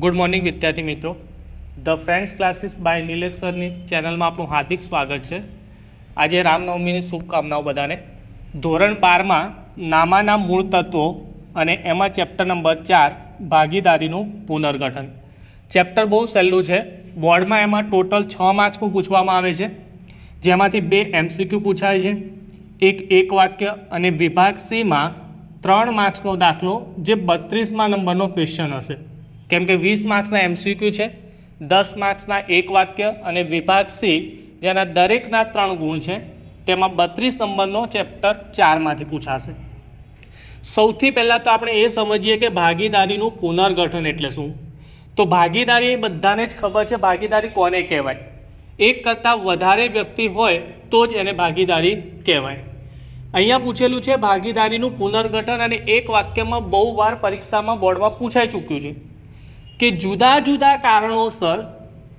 Good morning વિદ્યાર્થી મિત્રો. The friends classes by Nilesh સરની ચેનલમાં આપણું હાર્દિક સ્વાગત છે. આજે રામનવમીની શુભકામનાઓ બધાને. ધોરણ બારમાં નામાના મૂળ તત્વો અને એમાં ચેપ્ટર નંબર ચાર ભાગીદારીનું પુનર્ગઠન. ચેપ્ટર બહુ સહેલું છે. બોર્ડમાં એમાં ટોટલ છ માર્ક્સનું પૂછવામાં આવે છે. જેમાંથી બે એમસીક્યુ પૂછાય છે. એક એક વાક્ય અને વિભાગ સીમાં ત્રણ માર્ક્સનો દાખલો જે બત્રીસમાં નંબરનો ક્વેશ્ચન હશે. કેમ કે વીસ માર્ક્સના એમસીક્યુ છે, દસ માર્ક્સના એક વાક્ય અને વિભાગ સી જેના દરેકના ત્રણ ગુણ છે, તેમાં બત્રીસ નંબરનો ચેપ્ટર ચારમાંથી પૂછાશે. સૌથી પહેલાં તો આપણે એ સમજીએ કે ભાગીદારીનું પુનર્ગઠન એટલે શું? તો ભાગીદારી એ બધાને જ ખબર છે ભાગીદારી કોને કહેવાય? એક કરતાં વધારે વ્યક્તિ હોય તો જ એને ભાગીદારી કહેવાય. અહીંયા પૂછેલું છે ભાગીદારીનું પુનર્ગઠન અને એક વાક્યમાં બહુ વાર પરીક્ષામાં બોર્ડમાં પૂછાઈ ચૂક્યું છે. કે જુદા જુદા કારણોસર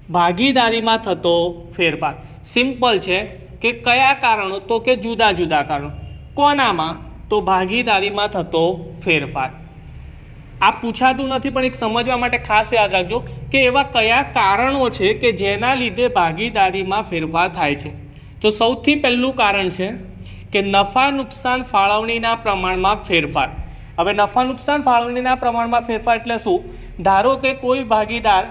ભાગીદારીમાં થતો ફેરફાર. સિમ્પલ છે કે કયા કારણો? તો કે જુદા જુદા કારણો. કોનામાં? તો ભાગીદારીમાં થતો ફેરફાર. આ પૂછાતું નથી, પણ એક સમજવા માટે ખાસ યાદ રાખજો કે એવા કયા કારણો છે કે જેના લીધે ભાગીદારીમાં ફેરફાર થાય છે. તો સૌથી પહેલું કારણ છે કે નફા નુકસાન ફાળવણીના પ્રમાણમાં ફેરફાર. હવે નફા નુકસાન ફાળવણીના પ્રમાણમાં ફેરફાર એટલે શું? ધારો કે કોઈ ભાગીદાર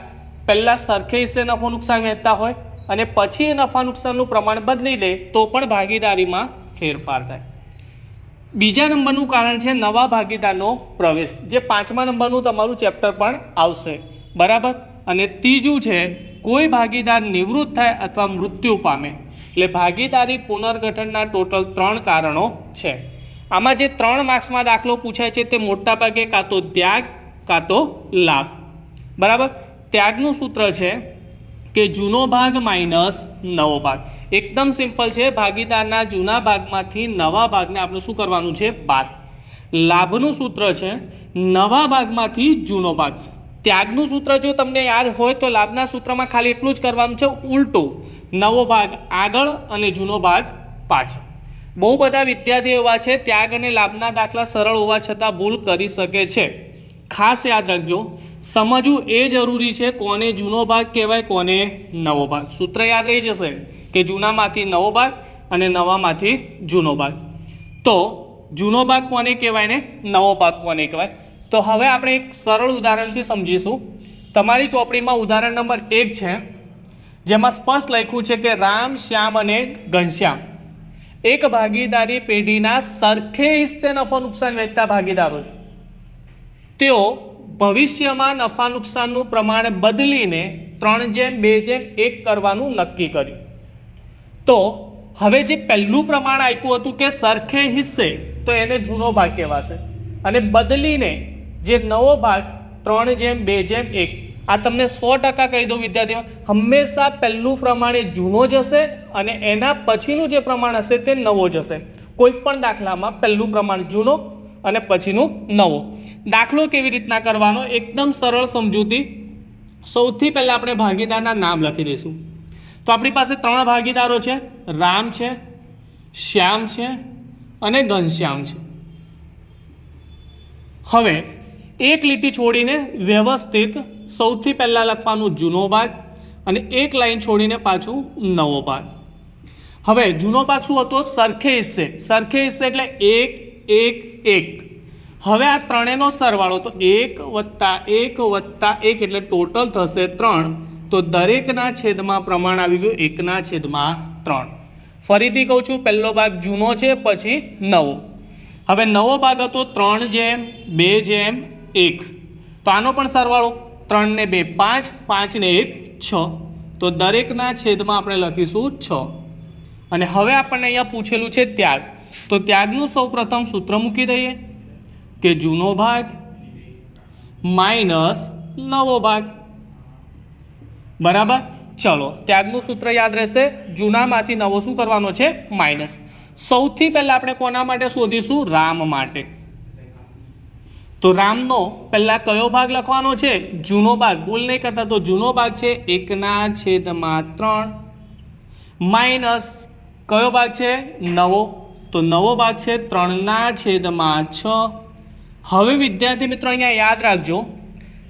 પહેલાં સરખે હિસ્સે નફો નુકસાન વહેંચતા હોય અને પછી એ નફા નુકસાનનું પ્રમાણ બદલી દે તો પણ ભાગીદારીમાં ફેરફાર થાય. બીજા નંબરનું કારણ છે નવા ભાગીદારનો પ્રવેશ. જે પાંચમા નંબરનું તમારું ચેપ્ટર પણ આવશે. બરાબર? અને ત્રીજું છે, કોઈ ભાગીદાર નિવૃત્ત થાય અથવા મૃત્યુ પામે. એટલે ભાગીદારી પુનર્ગઠનના ટોટલ ત્રણ કારણો છે. આમાં જે ત્રણ માર્ક્સમાં દાખલો પૂછાય છે તે મોટા ભાગે કાં તો ત્યાગ, કાં તો લાભ. બરાબર? ત્યાગનું સૂત્ર છે કે જૂનો ભાગ માઇનસ નવો ભાગ. એકદમ સિમ્પલ છે, ભાગીદારના જૂના ભાગમાંથી નવા ભાગને આપણે શું કરવાનું છે? બાદ. લાભનું સૂત્ર છે, નવા ભાગમાંથી જૂનો ભાગ. ત્યાગનું સૂત્ર જો તમને યાદ હોય તો લાભના સૂત્રમાં ખાલી એટલું જ કરવાનું છે, ઉલટો. નવો ભાગ આગળ અને જૂનો ભાગ પાછળ. બહુ બધા વિદ્યાર્થીઓ એવા છે, ત્યાગ અને લાભના દાખલા સરળ હોવા છતાં ભૂલ કરી શકે છે. ખાસ યાદ રાખજો, સમજવું એ જરૂરી છે કોને જૂનો ભાગ કહેવાય, કોને નવો ભાગ. સૂત્ર યાદ રહી જશે કે જૂનામાંથી નવો ભાગ અને નવામાંથી જૂનો ભાગ. તો જૂનો ભાગ કોને કહેવાય ને નવો ભાગ કોને કહેવાય? તો હવે આપણે એક સરળ ઉદાહરણથી સમજીશું. તમારી ચોપડીમાં ઉદાહરણ નંબર એક છે, જેમાં સ્પષ્ટ લખ્યું છે કે રામ, શ્યામ અને ઘનશ્યામ. એક ભાગીદારી પેઢીના સરખે હિસ્સે નફો નુકસાન વહેતા ભાગીદારો તેઓ ભવિષ્યમાં નફા નુકસાનનું પ્રમાણ બદલીને ત્રણ જેમ, બે જેમ, એક કરવાનું નક્કી કર્યું. તો હવે જે પહેલું પ્રમાણ આપ્યું હતું કે સરખે હિસ્સે, તો એને જૂનો ભાગ કહેવાશે. અને બદલીને જે નવો ભાગ, ત્રણ જેમ, બે જેમ, એક આ તમને સો ટકા કહી દઉં, વિદ્યાર્થીઓ. હંમેશા પહેલું પ્રમાણે જૂનો જશે અને એના પછીનું જે પ્રમાણ હશે તે નવો જશે કોઈ પણ દાખલામાં પહેલું પ્રમાણ જૂનો અને પછીનું નવો. દાખલો કેવી રીતના કરવાનો? એકદમ સરળ સમજૂતી. સૌથી પહેલાં આપણે ભાગીદારના નામ લખી દઈશું. તો આપણી પાસે ત્રણ ભાગીદારો છે. રામ છે, શ્યામ છે અને ઘનશ્યામ છે. હવે એક લીટી છોડીને વ્યવસ્થિત સૌથી પહેલાં લખવાનું જૂનો ભાગ અને એક લાઈન છોડીને પાછું નવો ભાગ. હવે જૂનો ભાગ શું હતો? સરખે હિસ્સે. સરખે હિસ્સે એટલે એક એક એક. હવે આ ત્રણેયનો સરવાળો તો એક વત્તા એક વત્તા એક એટલે ટોટલ થશે ત્રણ. તો દરેકના છેદમાં પ્રમાણ આવી ગયું એકના છેદમાં ત્રણ. ફરીથી કહું છું, પહેલો ભાગ જૂનો છે, પછી નવો. હવે નવો ભાગ હતો ત્રણ જેમ, બે જેમ, એક. તો આનો પણ સરવાળો ત્રણ ને બે, પાંચ, પાંચને એક, છ. તો દરેકના છેદમાં આપણે લખીશું છ. અને હવે આપણને અહીંયા પૂછેલું છે ત્યાગ. તો ત્યાગનું સૌ પ્રથમ સૂત્ર મૂકી દઈએ કે જૂનો ભાગ માઇનસ નવો ભાગ. બરાબર? ચલો, ત્યાગનું સૂત્ર યાદ રહેશે. જૂનામાંથી નવો શું કરવાનો છે? માઇનસ. સૌથી પહેલાં આપણે કોના માટે શોધીશું? રામ માટે. તો રામનો પહેલાં કયો ભાગ લખવાનો છે? જૂનો ભાગ. ભૂલ નહીં કરતા તો જૂનો ભાગ છે. એકના છેદમાં ત્રણ. માઇનસ કયો ભાગ છે? નવો. તો નવો ભાગ છે ત્રણના છેદમાં છ. હવે વિદ્યાર્થી મિત્રો અહીંયા યાદ રાખજો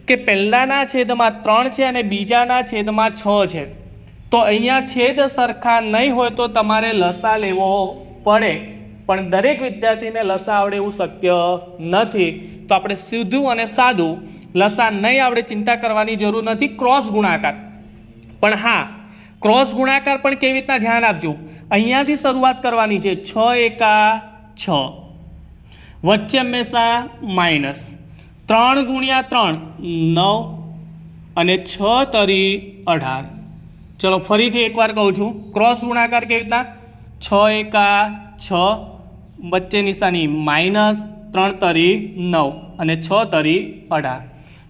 કે પહેલાંના છેદમાં ત્રણ છે અને બીજાના છેદમાં છ છે. તો અહીંયા છેદ સરખા નહીં હોય તો તમારે લસા લેવો પડે. પણ દરેક વિદ્યાર્થીને લસા આવડે એવું શક્ય નથી. તો આપણે સીધું અને સાદું લસા નહીં આવડે ચિંતા કરવાની જરૂર નથી, ક્રોસ ગુણાકાર. પણ હા, ક્રોસ ગુણાકાર પણ કેવી રીતના ધ્યાન આપજો? અહીંયાથી શરૂઆત કરવાની છે, છ એકા છ. વચ્ચે હંમેશા માઇનસ. ત્રણ ગુણ્યા ત્રણ, નવ અને છ તરી અઢાર. ચલો, ફરીથી એકવાર કહું છું, ક્રોસ ગુણાકાર કેવી રીતના? છ એકા છ. વચ્ચે નિશાની માઇનસ ત્રણ તરી નવ અને છ તરી અઢાર.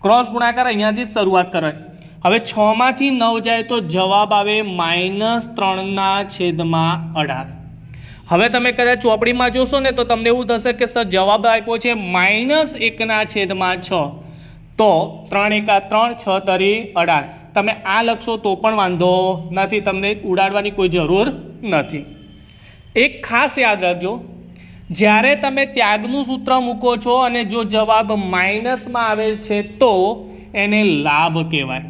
ક્રોસ ગુણાકાર અહીંયાથી શરૂઆત કરાય. હવે છમાંથી નવ જાય તો જવાબ આવે માઇનસ ત્રણના છેદમાં અઢાર. હવે તમે કદાચ ચોપડીમાં જોશો ને તો તમને એવું થશે કે સર જવાબ આપ્યો છે માઇનસ એકના છેદમાં છ. તો ત્રણ એકા ત્રણ, છ તરી અઢાર. તમે આ લખશો તો પણ વાંધો નથી, તમને ઉડાડવાની કોઈ જરૂર નથી. એક ખાસ યાદ રાખજો જ્યારે તમે ત્યાગનું સૂત્ર મૂકો છો અને જો જવાબ માઇનસમાં આવે છે તો એને લાભ કહેવાય.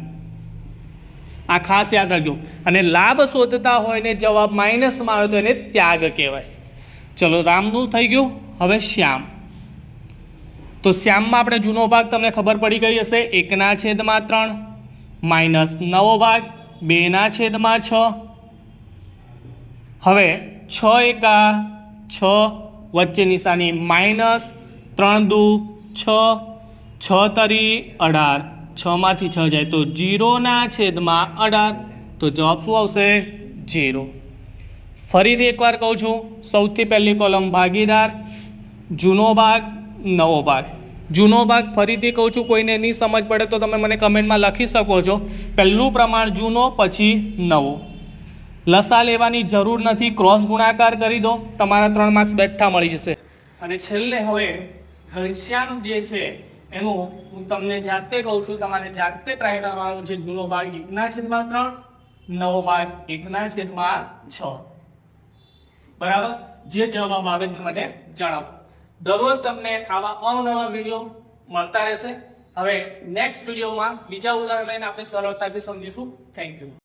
આ ખાસ યાદ રાખજો. અને લાભ શોધતા હોય ને જવાબ માઇનસમાં આવે તો એને ત્યાગ કહેવાય. ચલો રામનું થઈ ગયું. હવે શ્યામ. તો શ્યામમાં આપણે જૂનો ભાગ તમને ખબર પડી ગઈ હશે. એકના છેદમાં ત્રણ, માઇનસ નવો ભાગ, બેના છેદમાં છ. હવે છ એકા છ વચ્ચે નિશાની માઇનસ ત્રણ દુ છ છ તરી અઢાર. છમાંથી છ જાય તો જીરોના છેદમાં અઢાર. તો જવાબ શું આવશે? જીરો. ફરીથી એકવાર કહું છું, સૌથી પહેલી કોલમ ભાગીદાર, જૂનો ભાગ, નવો ભાગ. જૂનો ભાગ ફરીથી કહું છું, કોઈને નહીં સમજ પડે તો તમે મને કમેન્ટમાં લખી શકો છો. પહેલું પ્રમાણ જૂનો, પછી નવો. લસા લેવાની જરૂર નથી ક્રોસ ગુણાકાર કરી દો, તમારા ત્રણ માર્ક્સ બેઠા મળી જશે. અને છેલ્લે હવે ઘનશ્યામ જે છે, એનું હું તમને જાતે કહું છું, તમારે જાતે ટ્રાય કરવાનો છે જૂનો ભાગ એકના છેદમાં ત્રણ, નવો ભાગ એકના છેદમાં છ. બરાબર? જે જવાબ આવે તે મને જણાવો. દરરોજ તમને આવા અવનવા વીડિયો મળતા રહેશે. હવે નેક્સ્ટ વિડીયોમાં બીજા ઉદાહરણ લઈને આપણે સરળતાથી સમજીશું. Thank you